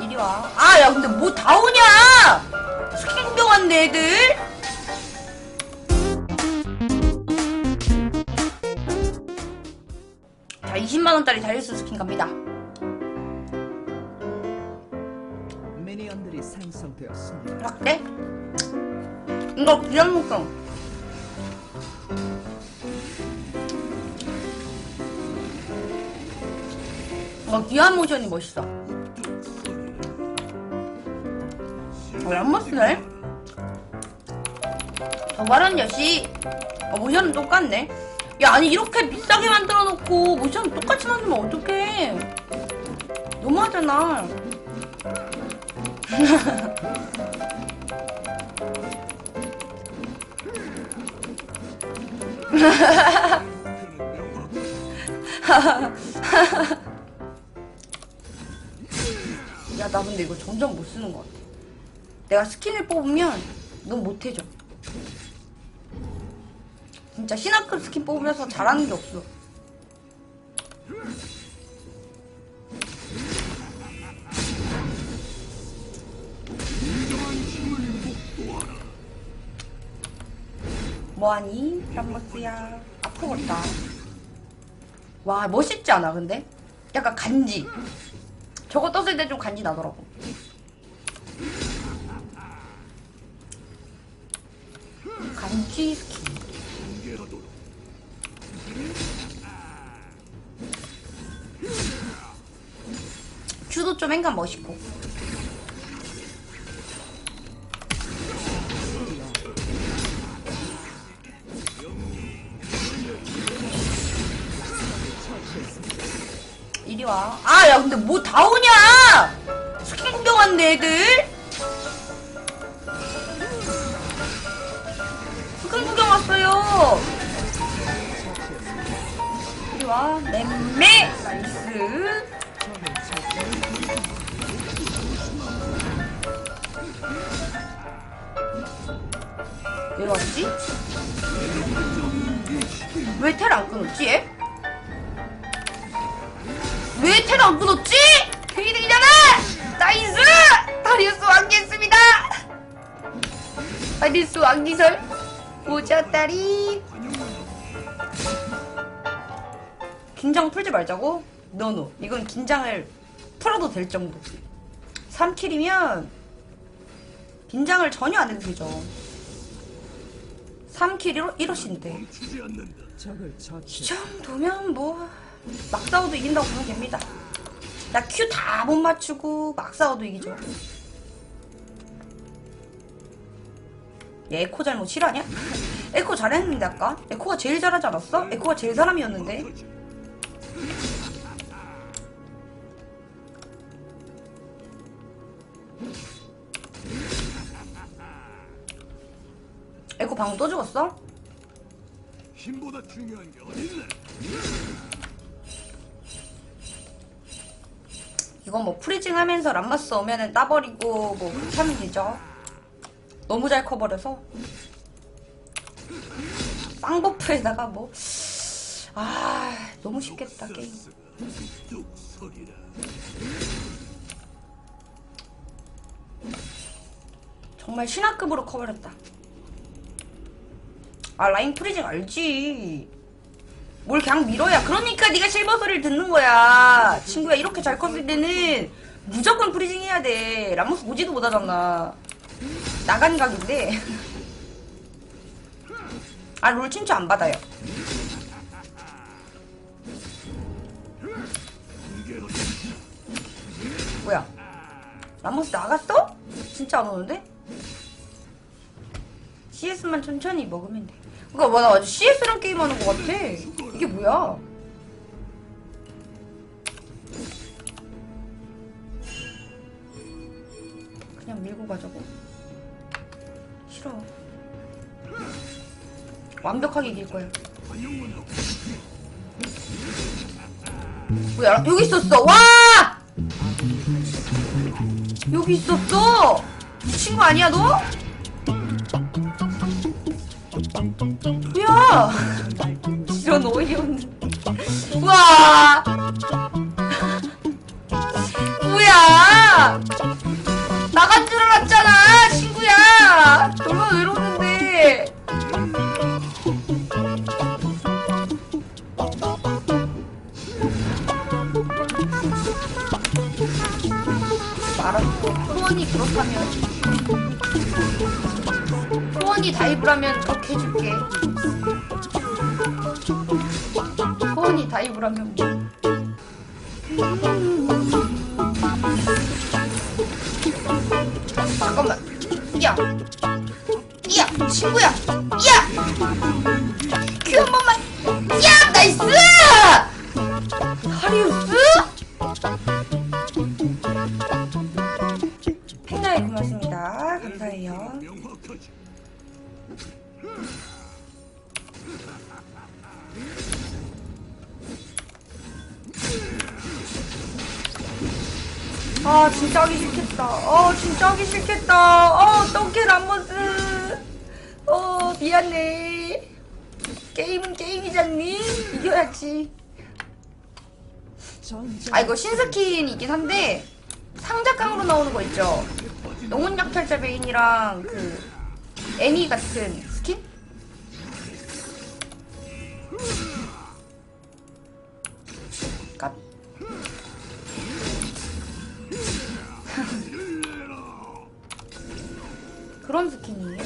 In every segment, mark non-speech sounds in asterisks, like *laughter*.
이리 와. 아, 야, 근데 뭐 다 오냐? 왔네, 애들? 자, 20만원짜리 다이어스 스킨 갑니다. 미니언들이 생성되었습니다. 라떼? 이거 귀한 목성. 어, 귀한 모션이 멋있어. 어, 람머스네? 저발한 여시. 어, 모션은 똑같네. 야, 아니, 이렇게 비싸게 만들어 놓고 모션 똑같이 만들면 어떡해. 너무하잖아. *laughs* *laughs* *laughs* 나 근데 이거 점점 못 쓰는 것 같아. 내가 스킨을 뽑으면 넌 못해져. 진짜 신화급 스킨 뽑으면서 잘하는 게 없어. 뭐하니? 람버스야. 아프겠다. 와, 멋있지 않아, 근데? 약간 간지. 저거 떴을 때 좀 간지 나더라고. 간지 스킨. 큐도 좀 행간 멋있고. 와. 아, 야, 근데 뭐 다 오냐? 왔네, 애들? 스킨 구경 왔어요. 이리 와. 맴매. 나이스. 왜 왔지? 왜 텔 안 끊었지, 얘? 왜텔안 끊었지? 개이득이잖아! 나이스! 다리우스 왕기했습니다! 다리우스 왕기설 모자다리 긴장 풀지 말자고? 노노 이건 긴장을 풀어도 될 정도 3킬이면 긴장을 전혀 안 해도 되죠 3킬 1호신데 적을 이. 정도면 뭐 막 싸워도 이긴다고 보면 됩니다. 나 큐 다 못 맞추고 막 싸워도 이기죠. 얘 에코 잘못 실화냐? 에코 잘했는데 아까? 에코가 제일 잘하지 않았어? 에코가 제일 사람이었는데 에코 방금 또 죽었어? 힘보다 중요한 게 어딨나? 이거 뭐 프리징 하면서 람마스 오면은 따버리고 뭐 그렇게 하면 되죠. 너무 잘 커버려서. 쌍버프에다가 뭐. 아, 너무 쉽겠다, 게임. 정말 신화급으로 커버렸다. 아, 라인 프리징 알지. 뭘 그냥 밀어야. 그러니까 네가 실버 소리를 듣는 거야. 친구야, 이렇게 잘 컸을 때는 무조건 프리징 해야 돼. 라모스 보지도 못하잖아. 나간 각인데. *laughs* 아, 롤 친추 안 받아요. 뭐야? 라모스 나갔어? 진짜 안 오는데? CS만 천천히 먹으면 돼. 그니까 뭐, 나 아주 CS랑 게임하는 것 같아. 이게 뭐야? 그냥 밀고 가자고. 싫어. 완벽하게 이길 거야. 뭐야, 여기 있었어. 와! 여기 있었어! 미친 거 아니야, 너? 뭐야! *laughs* 이런 어이없는. 우와! *laughs* 뭐야 나간 줄 알았잖아 친구야 얼마나 외로운데 알았어 소원이 그렇다면 소원이 다이브라면 그렇게 해줄게 뭐 잠깐만 야! 야! 친구야! 야! 아 진짜 하기 싫겠다. 어 진짜 하기 싫겠다. 어 어떡해 람버스. 어 미안해. 게임은 게임이잖니? 이겨야지. 아 이거 신스킨이긴 한데 상자깡으로 나오는 거 있죠? 영혼 약탈자 베인이랑 그 애니 같은 그런 스킨이에요.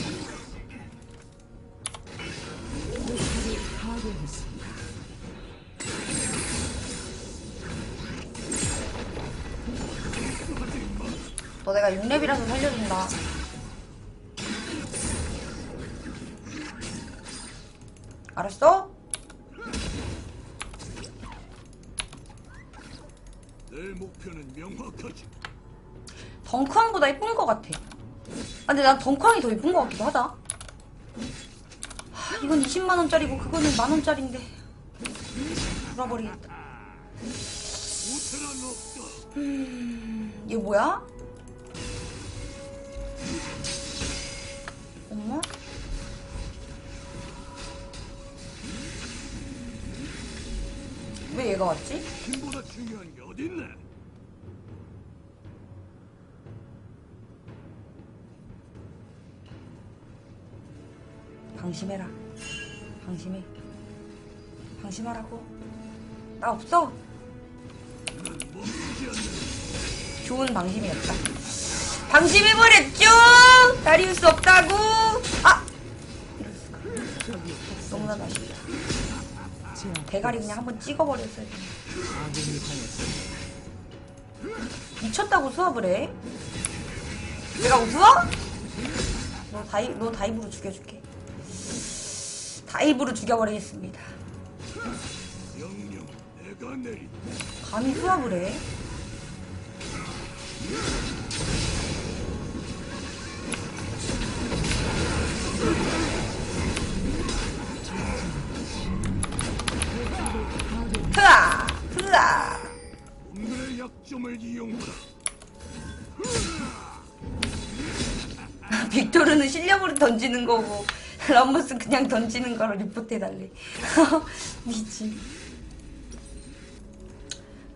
너 내가 6렙이라서 살려준다. 알았어? 내 목표는 명확하지. 덩크왕보다 예쁜 것 같아. 아, 근데 난 덩크왕이 더 예쁜 것 같기도 하다. 하, 이건 20만원짜리고 그거는 만원짜리인데. 돌아버리겠다. 음, 이거 뭐야? 엄마? 왜 얘가 왔지? 방심해라. 방심해. 방심하라고. 나 없어. 좋은 방심이었다. 방심해버렸죠? 다리우스 없다고? 아! 이럴 수가. 너무나 아쉽다. 대가리 그냥 한번 찍어버렸어야 돼. 미쳤다고 수업을 해? 내가 웃어? 너 다이, 너 다이브로 죽여줄게. 다이브로 죽여버리겠습니다. 감히 수업을 해? 흐아! 흐아! 오늘의 약점을 이용하라. 빅토르는 실력으로 던지는 거고 람머스 그냥 던지는 거로 리포트 해달래 *laughs* 미치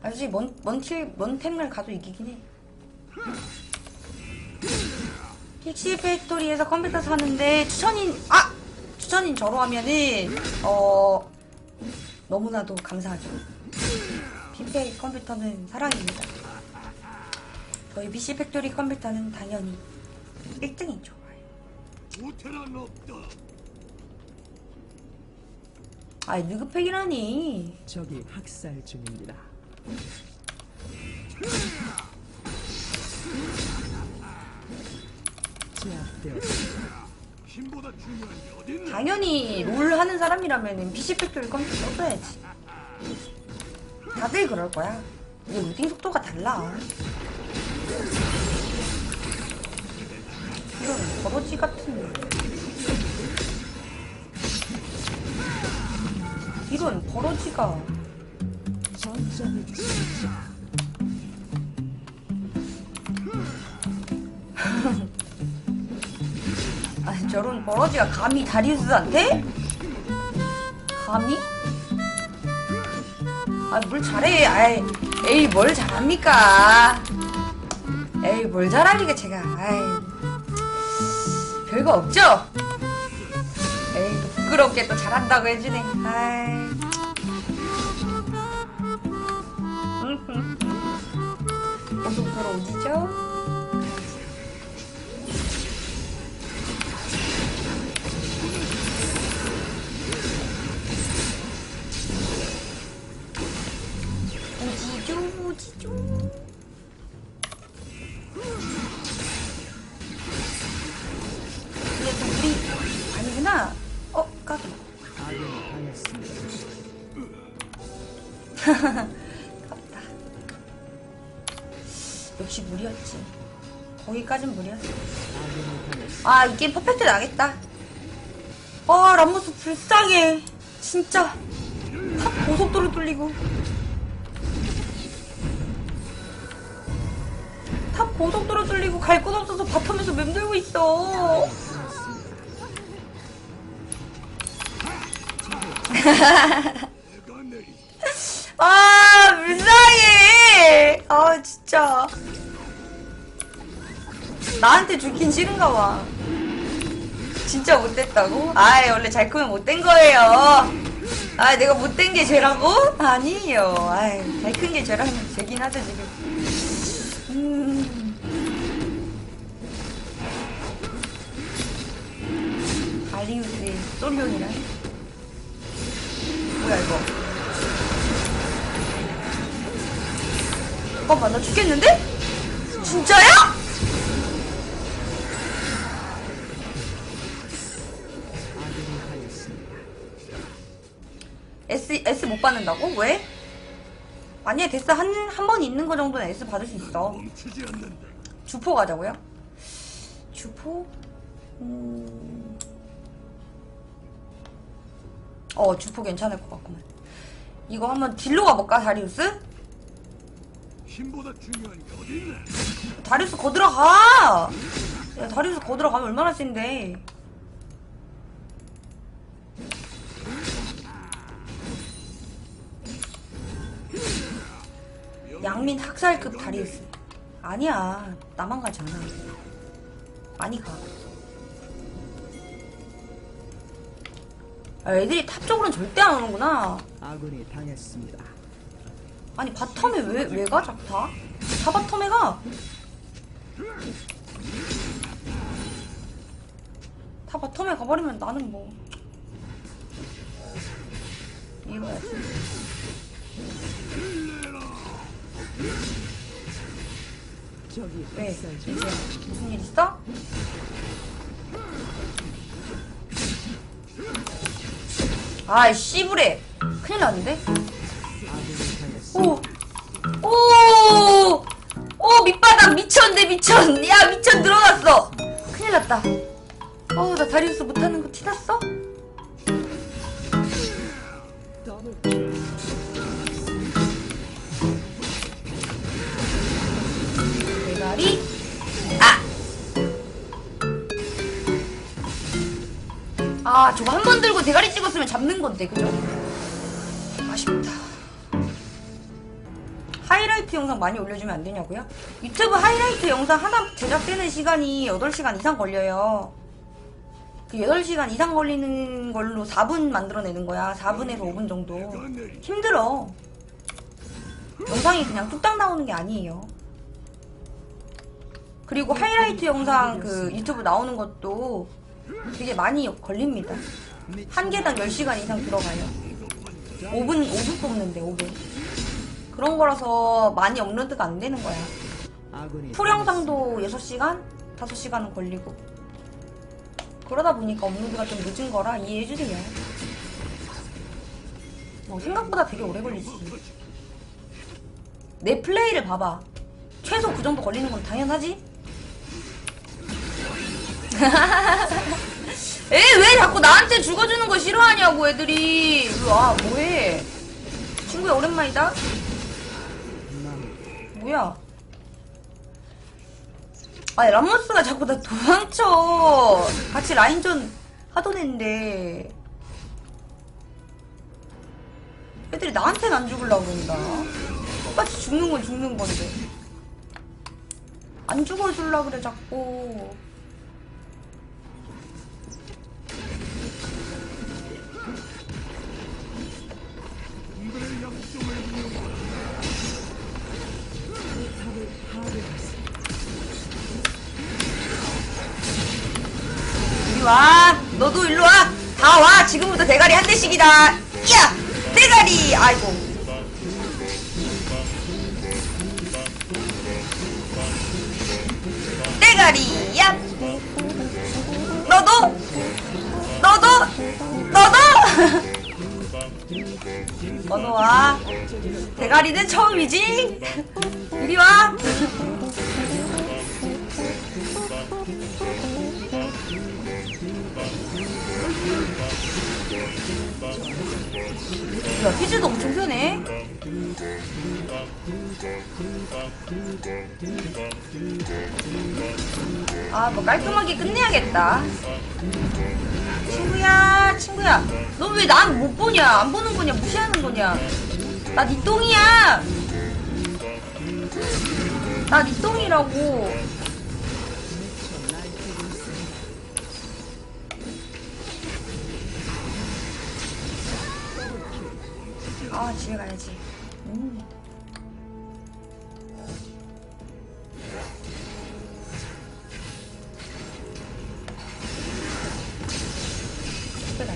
아 솔직히 먼, 먼틸, 먼템을 가도 이기긴 해 픽시 팩토리에서 컴퓨터 사는데 추천인 아! 추천인 저로 하면은 어 너무나도 감사하죠 픽팩 컴퓨터는 사랑입니다 저희 PC 팩토리 컴퓨터는 당연히 1등이 좋아요. 우태란 없다. 아, 느그팩이라니. 적이 학살 중입니다. 제압되었습니다. 당연히 롤 하는 사람이라면 PC 팩토리 컴퓨터 써줘야지. 다들 그럴 거야. 이게 루팅 속도가 달라. 이런 버러지 같은. 이런 버러지가. 아니 저런 버러지가 감히 다리우스한테? 감히? 아, 뭘 잘해. 아이, 에이, 뭘 잘합니까? 에이, 뭘 잘합니까, 제가. 아이, 별거 없죠? 에이, 또 부끄럽게 또 잘한다고 해주네. 아이. 어디죠? 이게 또 우리 아니구나. 어, 까비. 아군이 *laughs* 무리였지. 거기까진 무리였어. 아, 이 게임 퍼펙트 나겠다. 아, 람모스 불쌍해. 진짜. 탑 고속도로 뚫리고. 탑 고속도로 뚫리고 갈 곳 없어서 바텀에서 맴돌고 있어. *laughs* 아, 불쌍해. 아, 진짜. 나한테 죽긴 싫은가 봐. 진짜 못됐다고? 아이, 원래 잘 크면 못된 거예요. 아, 내가 못된 게 죄라고? 아니에요. 아이, 잘 큰 게 죄라면 죄긴 하죠, 지금. 음. 바리우스의 솔룡이란? 뭐야, 이거. 잠깐만, 나 죽겠는데? 진짜야? S, S 못 받는다고? 왜? 아니야, 데스 한, 한 번 있는 거 정도는 S 받을 수 있어. 주포 가자고요? 주포? 음... 어, 주포 괜찮을 것 같구만. 이거 한번 딜로 가볼까, 다리우스? 힘보다 중요한 게 어딨나? 다리우스 거들어가! 야, 다리우스 거들어가면 얼마나 센데. 양민 학살급 다리우스. 아니야, 나만 가지 않아. 많이 가. 아, 애들이 탑 쪽으로는 절대 안 오는구나. 아군이 당했습니다. 아니 바텀에 왜 왜 가 자꾸 다? 다 바텀에 가. 다 바텀에 가버리면 나는 뭐 이거야 지. 적이 왜? 이제 중입니다. 무슨 일 있어? 아이 씨부레 큰일 났는데? 오! 오! 오, 밑바닥 미쳤네, 미천! 야, 미천 늘어났어! 큰일 났다. 어우, 나 다리우스 못하는 거 티났어? 아, 저거 한 번 들고 대가리 찍었으면 잡는 건데, 그죠? 아쉽다. 하이라이트 영상 많이 올려주면 안 되냐고요? 유튜브 하이라이트 영상 하나 제작되는 시간이 8시간 이상 걸려요. 그 8시간 이상 걸리는 걸로 4분 만들어내는 거야. 4분에서 5분 정도. 힘들어. 영상이 그냥 뚝딱 나오는 게 아니에요. 그리고 하이라이트 영상 그 유튜브 나오는 것도 되게 많이 걸립니다. 한 개당 10시간 이상 들어가요. 5분, 5분 뽑는데, 5분. 그런 거라서 많이 업로드가 안 되는 거야. 풀 영상도 6시간? 5시간은 걸리고. 그러다 보니까 업로드가 좀 늦은 거라 이해해주세요. 어, 생각보다 되게 오래 걸리지. 내 플레이를 봐봐. 최소 그 정도 걸리는 건 당연하지? *laughs* 에, 왜 자꾸 나한테 죽어주는 거 싫어하냐고, 애들이. 와, 뭐해. 친구야, 오랜만이다? 뭐야? 아니, 람모스가 자꾸 나 도망쳐. 같이 라인전 하던 애인데. 애들이 나한테는 안 죽으려고 그런다. 똑같이 죽는 건 죽는 건데. 안 죽어줄라 그래, 자꾸. 와. 너도 일로 와. 다 와. 지금부터 대가리 한 대씩이다. 야! 대가리! 아이고. 대가리! 야! 너도! 너도! 너도! *laughs* 어서 와. 대가리는 처음이지? 이리 와. *laughs* 야, 퀴즈도 엄청 편해. 아, 뭐 깔끔하게 끝내야겠다. 친구야, 친구야. 너 왜 난 못 보냐? 안 보는 거냐? 무시하는 거냐? 나니 똥이야. 나니 똥이라고. 아, 집에 가야지. 음.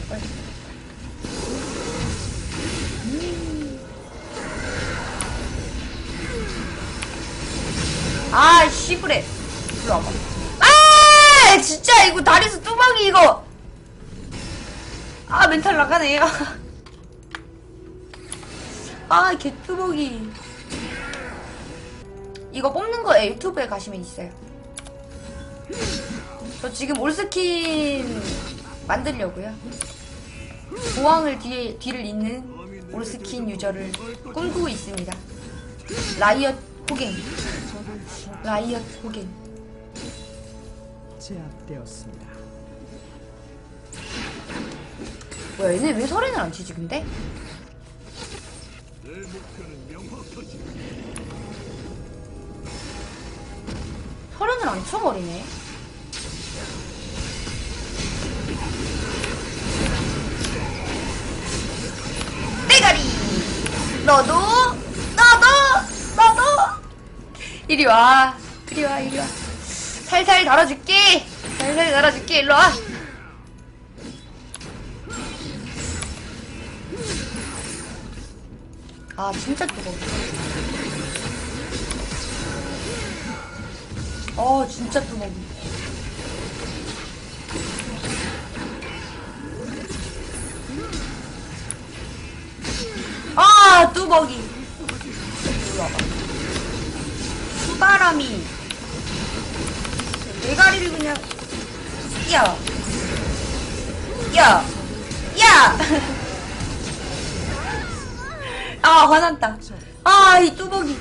거야. 음. 아, 씨부래. 이리 와봐. 아, 진짜 이거 다리에서 뚜벅이 이거. 아, 멘탈 나가네요. *laughs* 아, 개뚜벅이. 이거 뽑는 거에 유튜브에 가시면 있어요. 저 지금 올스킨 만들려고요. 보왕을 뒤에, 뒤를 잇는 올스킨 유저를 꿈꾸고 있습니다. 라이엇 호갱. 라이엇 호갱. 제압되었습니다. 뭐야, 얘네 왜 설엔을 안 치지, 근데? 내 목표는 명확하지. 설엔을 안 쳐버리네. 대가리! 너도, 너도, 너도! 이리 와. 이리 와, 이리 와. 살살 달아줄게. 살살 달아줄게. 일로 와. 아, 진짜 뜨거워. 어, 진짜 뜨거워. 아, 뚜벅이. 수바람이. 대가리를 그냥. 야. 야. 야! *laughs* 아, 화난다. 아, 이 뚜벅이.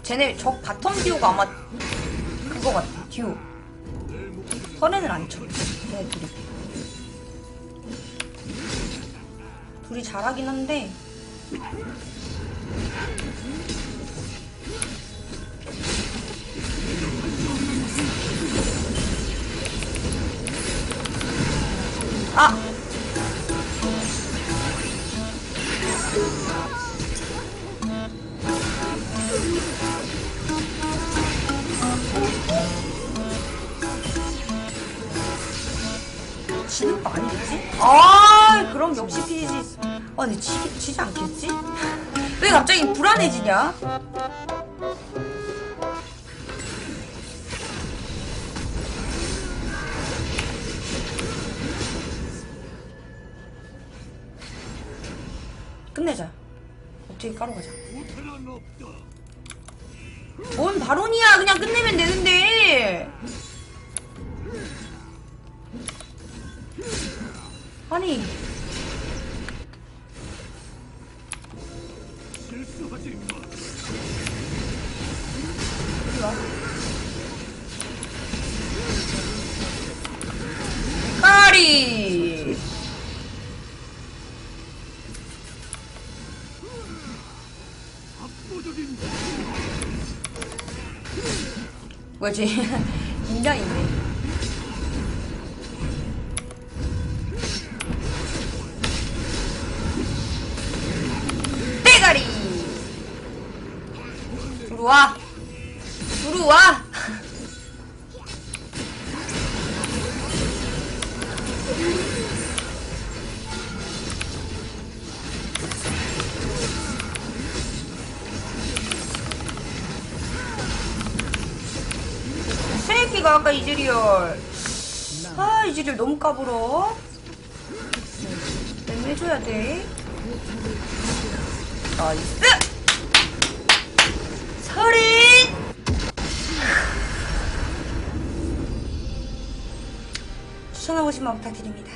쟤네 적 바텀 듀오가 아마 그거 같아, 듀오. 선행을 안 쳐. 쟤네 둘이. 둘이 잘하긴 한데. 아! 지는 거 아니겠지? 아, 그럼 역시 피지. 아, 근데 치, 치지 않겠지? 왜 갑자기 불안해지냐? 끝내자. 어떻게 까러 가자. 뭔 발언이야? 그냥 끝내면 되는데. 아니. 까리! 뭐지? *laughs* 인자 있네 아까 이즈리얼. 아 이즈리얼 너무 까불어. 램 해줘야 돼. 나이스! 서린! 추천하고 마 부탁드립니다